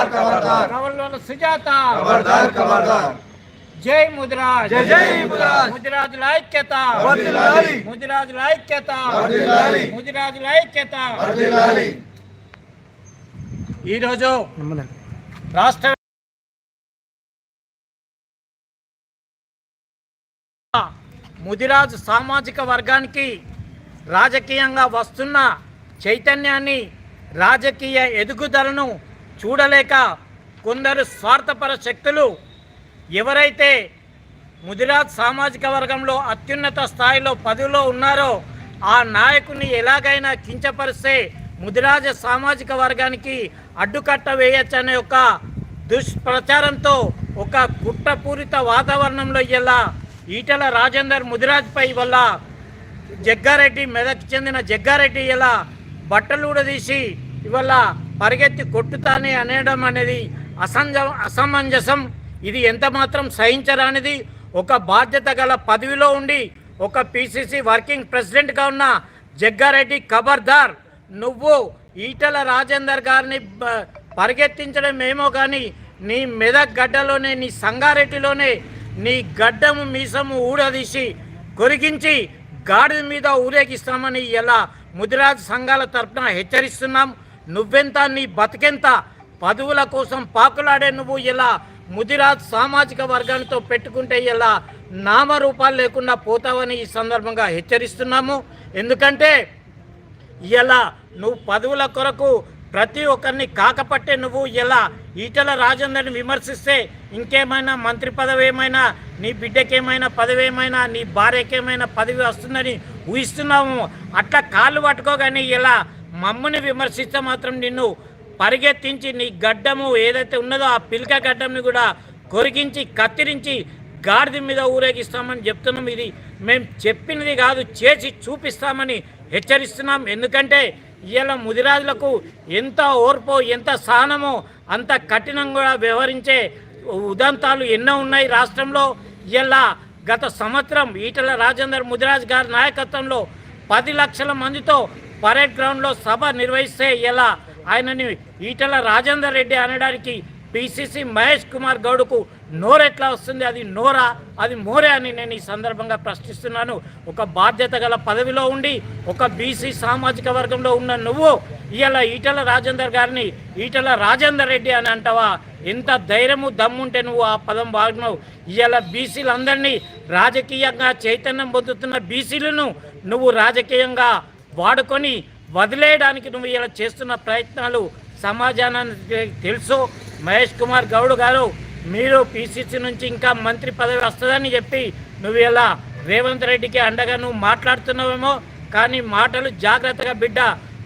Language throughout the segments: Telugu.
खबरदार खबरदार కవల్లోల సుజాత खबरदार खबरदार జై ముదిరాజ్ జై జై ముదిరాజ్. ముదిరాజుల ఐక్యత వర్ధిల్లాలి. ముదిరాజుల ఐక్యత వర్ధిల్లాలి. ముదిరాజుల ఐక్యత వర్ధిల్లాలి. ఈరోజు రాష్ట్ర ముదిరాజు సామాజిక వర్గానికి రాజకీయంగా వస్తున్న చైతన్యాన్ని రాజకీయ ఎదుగుదలను చూడలేక కొందరు స్వార్థపర శక్తులు ఎవరైతే ముదిరాజ్ సామాజిక వర్గంలో అత్యున్నత స్థాయిలో పదవిలో ఉన్నారో ఆ నాయకుని ఎలాగైనా కించపరిస్తే ముదిరాజ సామాజిక వర్గానికి అడ్డుకట్ట వేయచ్చనే ఒక దుష్ప్రచారంతో ఒక కుట్రపూరిత వాతావరణంలో ఇలా ఈటల రాజేందర్ ముదిరాజ్పై వల్ల జగ్గారెడ్డి మెదక్ చెందిన జగ్గారెడ్డి ఇలా బట్టలు ఊడదీసి ఇవాళ పరిగెత్తి కొట్టుతానే అనడం అనేది అసంజ అసమంజసం. ఇది ఎంత మాత్రం సహించరానిది. ఒక బాధ్యత గల పదవిలో ఉండి ఒక పిసిసి వర్కింగ్ ప్రెసిడెంట్గా ఉన్న జగ్గారెడ్డి ఖబర్దార్ నువ్వు ఈటల రాజేందర్ గారిని పరిగెత్తించడం ఏమో కానీ నీ మెదక్ గడ్డలోనే నీ సంగారెడ్డిలోనే నీ గడ్డము మీసము ఊడదీసి కొరిగించి గాడిద మీద ఊరేగిస్తామని ఇలా ముదిరాజ్ సంఘాల తరఫున హెచ్చరిస్తున్నాం. నువ్వెంత నీ బతికెంత? పదవుల కోసం పాకులాడే నువ్వు ఇలా ముదిరాజ్ సామాజిక వర్గాలతో పెట్టుకుంటే ఇలా నామరూపాలు లేకుండా పోతావని ఈ సందర్భంగా హెచ్చరిస్తున్నాము. ఎందుకంటే ఇలా నువ్వు పదవుల కొరకు ప్రతి ఒక్కరిని కాకపట్టే నువ్వు ఇలా ఈటల రాజేందర్ని విమర్శిస్తే ఇంకేమైనా మంత్రి పదవి ఏమైనా నీ బిడ్డకేమైనా పదవి ఏమైనా నీ భార్యకేమైనా పదవి వస్తుందని ఊహిస్తున్నాము. అట్లా కాళ్ళు పట్టుకోగానే ఇలా మమ్మల్ని విమర్శిస్తే మాత్రం నిన్ను పరిగెత్తించి నీ గడ్డము ఏదైతే ఉన్నదో ఆ పిల్క గడ్డంని కూడా కొరికించి కత్తిరించి గాడిద మీద ఊరేగిస్తామని చెప్తున్నాం. ఇది మేము చెప్పినది కాదు చేసి చూపిస్తామని హెచ్చరిస్తున్నాం. ఎందుకంటే ఇలా ముదిరాజులకు ఎంత ఓర్పో ఎంత సహనమో అంత కఠినంగా వ్యవహరించే ఉదంతాలు ఎన్నో ఉన్నాయి రాష్ట్రంలో. ఇలా గత సంవత్సరం ఈటల రాజేందర్ ముదిరాజ్ గారి నాయకత్వంలో పది లక్షల మందితో పరేడ్ గ్రౌండ్లో సభ నిర్వహిస్తే ఎలా? ఆయనని ఈటల రాజేందర్ రెడ్డి అనడానికి పిసిసి మహేష్ కుమార్ గౌడ్కు నోరెట్లా వస్తుంది? అది నోరా? అది మోరే అని నేను ఈ సందర్భంగా ప్రశ్నిస్తున్నాను. ఒక బాధ్యత గల పదవిలో ఉండి ఒక బీసీ సామాజిక వర్గంలో ఉన్న నువ్వు ఇలా ఈటల రాజేందర్ గారిని ఈటల రాజేందర్ రెడ్డి అని అంటావా? ఎంత ధైర్యము దమ్ముంటే నువ్వు ఆ పదం వాడినావు? ఇవాళ బీసీలందరినీ రాజకీయంగా చైతన్యం పొందుతున్న బీసీలను నువ్వు రాజకీయంగా వాడుకొని వదిలేయడానికి నువ్వు ఇలా చేస్తున్న ప్రయత్నాలు సమాజానికి తెలుసు. మహేష్ కుమార్ గౌడ్ గారు మీరు పిసిసి నుంచి ఇంకా మంత్రి పదవి వస్తుందని చెప్పి నువ్వు ఇలా రేవంత్ రెడ్డికి అండగా నువ్వు మాట్లాడుతున్నావేమో. కానీ మాటలు జాగ్రత్తగా బిడ్డ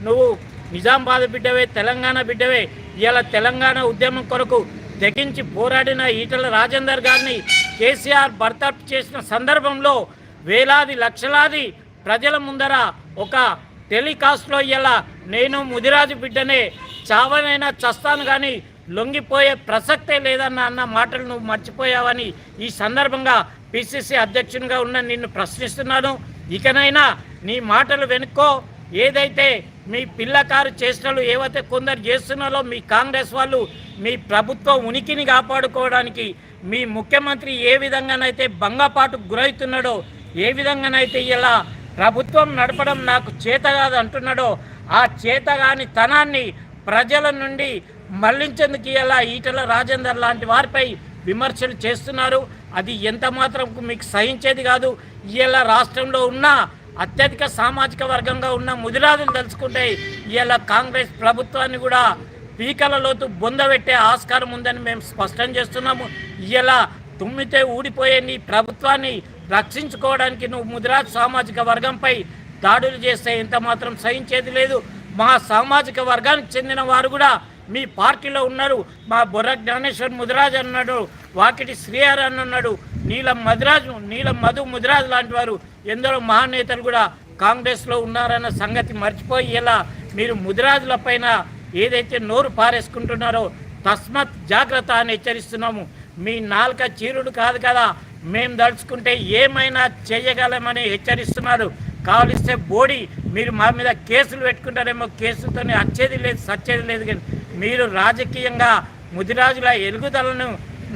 నువ్వు నిజామాబాద్ బిడ్డవే తెలంగాణ బిడ్డవే. ఇలా తెలంగాణ ఉద్యమం కొరకు తెగించి పోరాడిన ఈటల రాజేందర్ గారిని కేసీఆర్ బర్తప్ చేసిన సందర్భంలో వేలాది లక్షలాది ప్రజల ముందర ఒక టెలికాస్ట్లో ఇలా నేను ముదిరాజు బిడ్డనే చావనైనా చస్తాను కానీ లొంగిపోయే ప్రసక్తే లేదన్న అన్న మాటలు నువ్వు మర్చిపోయావని ఈ సందర్భంగా పిసిసి అధ్యక్షునిగా ఉన్న నిన్ను ప్రశ్నిస్తున్నాను. ఇకనైనా నీ మాటలు వెనుక్కో ఏదైతే మీ పిల్లకారు చేష్టలు ఏవైతే కొందరు చేస్తున్నారో మీ కాంగ్రెస్ వాళ్ళు మీ ప్రభుత్వ ఉనికిని కాపాడుకోవడానికి మీ ముఖ్యమంత్రి ఏ విధంగానైతే భంగపాటు గురవుతున్నాడో ఏ విధంగానైతే ఇలా ప్రభుత్వం నడపడం నాకు చేత కాదు అంటున్నాడో ఆ చేతగాని తనాన్ని ప్రజల నుండి మళ్ళించేందుకు ఇలా ఈటల రాజేందర్ లాంటి వారిపై విమర్శలు చేస్తున్నారు. అది ఎంత మాత్రం మీకు సహించేది కాదు. ఇలా రాష్ట్రంలో ఉన్న అత్యధిక సామాజిక వర్గంగా ఉన్న ముదిరాజులు తలుచుకుంటే ఇలా కాంగ్రెస్ ప్రభుత్వాన్ని కూడా పీకలలోతు బొందబెట్టే ఆస్కారం ఉందని మేము స్పష్టం చేస్తున్నాము. ఇలా తుమ్మితే ఊడిపోయే నీ ప్రభుత్వాన్ని రక్షించుకోవడానికి నువ్వు ముదిరాజ్ సామాజిక వర్గంపై దాడులు చేస్తే ఇంత మాత్రం సహించేది లేదు. మా సామాజిక వర్గానికి చెందిన వారు కూడా మీ పార్టీలో ఉన్నారు. మా బొర్ర జ్ఞానేశ్వర్ ముదిరాజ్ అన్నాడు వాకిటి శ్రీహర్ అని అన్నాడు నీలం మధురాజు నీలం మధు ముదిరాజ్ లాంటి వారు ఎందరో మహానేతలు కూడా కాంగ్రెస్లో ఉన్నారన్న సంగతి మర్చిపోయేలా మీరు ముదిరాజుల పైన ఏదైతే నోరు పారేసుకుంటున్నారో తస్మత్ జాగ్రత్త అని హెచ్చరిస్తున్నాము. మీ నాలుక చీరుడు కాదు కదా. మేము దలుచుకుంటే ఏమైనా చేయగలమని హెచ్చరిస్తున్నారు కావలిస్తే బోడి మీరు మా మీద కేసులు పెట్టుకుంటారేమో కేసులతో వచ్చేది లేదు సచ్చేది లేదు కానీ మీరు రాజకీయంగా ముదిరాజుల ఎలుగుదలను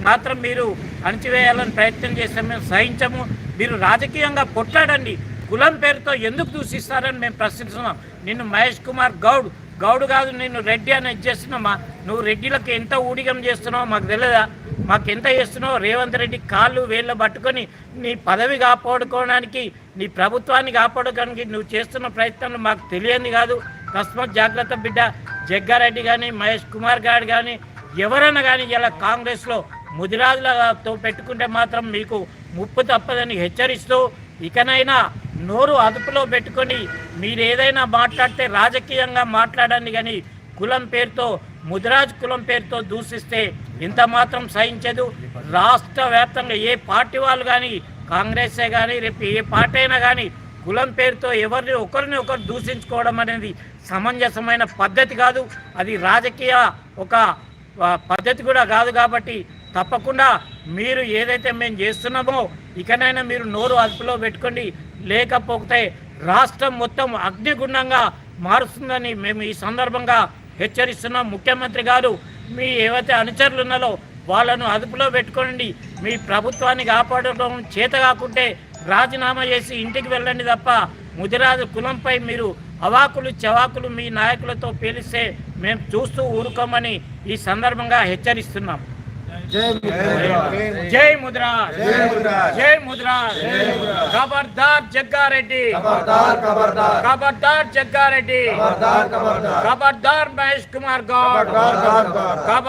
మాత్రం మీరు అణచివేయాలని ప్రయత్నం చేస్తే మేము సహించము. మీరు రాజకీయంగా కొట్లాడండి. కులం పేరుతో ఎందుకు దూషిస్తారని మేము ప్రశ్నిస్తున్నాం. నిన్ను మహేష్ కుమార్ గౌడ్ గౌడు కాదు నిన్ను రెడ్డి అని ఇచ్చేస్తున్నామా నువ్వు రెడ్డిలకు ఎంత ఊడిగం చేస్తున్నావో మాకు తెలియదా మాకు ఎంత చేస్తున్నావు? రేవంత్ రెడ్డి కాళ్ళు వేళ్ళు పట్టుకొని నీ పదవి కాపాడుకోవడానికి నీ ప్రభుత్వాన్ని కాపాడుకోవడానికి నువ్వు చేస్తున్న ప్రయత్నం మాకు తెలియంది కాదు. కస్మత్ జాగ్రత్త బిడ్డ. జగ్గారెడ్డి కానీ మహేష్ కుమార్ గారు కానీ ఎవరైనా కానీ ఇలా కాంగ్రెస్లో ముదిరాజులతో పెట్టుకుంటే మాత్రం మీకు ముప్పు తప్పదని హెచ్చరిస్తూ ఇకనైనా నోరు అదుపులో పెట్టుకొని మీరు ఏదైనా మాట్లాడితే రాజకీయంగా మాట్లాడండి కానీ కులం పేరుతో ముదిరాజ్ కులం పేరుతో దూషిస్తే ఇంత మాత్రం సహించదు. రాష్ట్ర వ్యాప్తంగా ఏ పార్టీ వాళ్ళు కానీ కాంగ్రెసే కానీ రేపు ఏ పార్టీ అయినా కానీ కులం పేరుతో ఎవరిని ఒకరిని ఒకరు దూషించుకోవడం అనేది సమంజసమైన పద్ధతి కాదు. అది రాజకీయ ఒక పద్ధతి కూడా కాదు కాబట్టి తప్పకుండా మీరు ఏదైతే మేము చేస్తున్నామో ఇకనైనా మీరు నోరు అదుపులో పెట్టుకోండి. లేకపోతే రాష్ట్రం మొత్తం అగ్నిగుండంగా మారుస్తుందని మేము ఈ సందర్భంగా హెచ్చరిస్తున్నాం. ముఖ్యమంత్రి గారు మీ ఏవైతే అనుచరులు ఉన్నారో వాళ్ళను అదుపులో పెట్టుకోండి. మీ ప్రభుత్వాన్ని కాపాడడం చేత కాకుంటే రాజీనామా చేసి ఇంటికి వెళ్ళండి తప్ప ముదిరాజు కులంపై మీరు అవాకులు చవాకులు మీ నాయకులతో పేలిస్తే మేము చూస్తూ ఊరుకోమని ఈ సందర్భంగా హెచ్చరిస్తున్నాం. జై ముద్రా జై ముదిరాజ్. జై ముద్రా ఖబర్దార్ జగ్గారెడ్డి ఖబర్దార్ ఖబర్దార్ ఖబర్దార్ జగ్గారెడ్డి ఖబర్దార్ ఖబర్దార్ ఖబర్దార్ మహేష్ కుమార్ గౌడ్ ఖబర్దార్ ఖబర్దార్ ఖబర్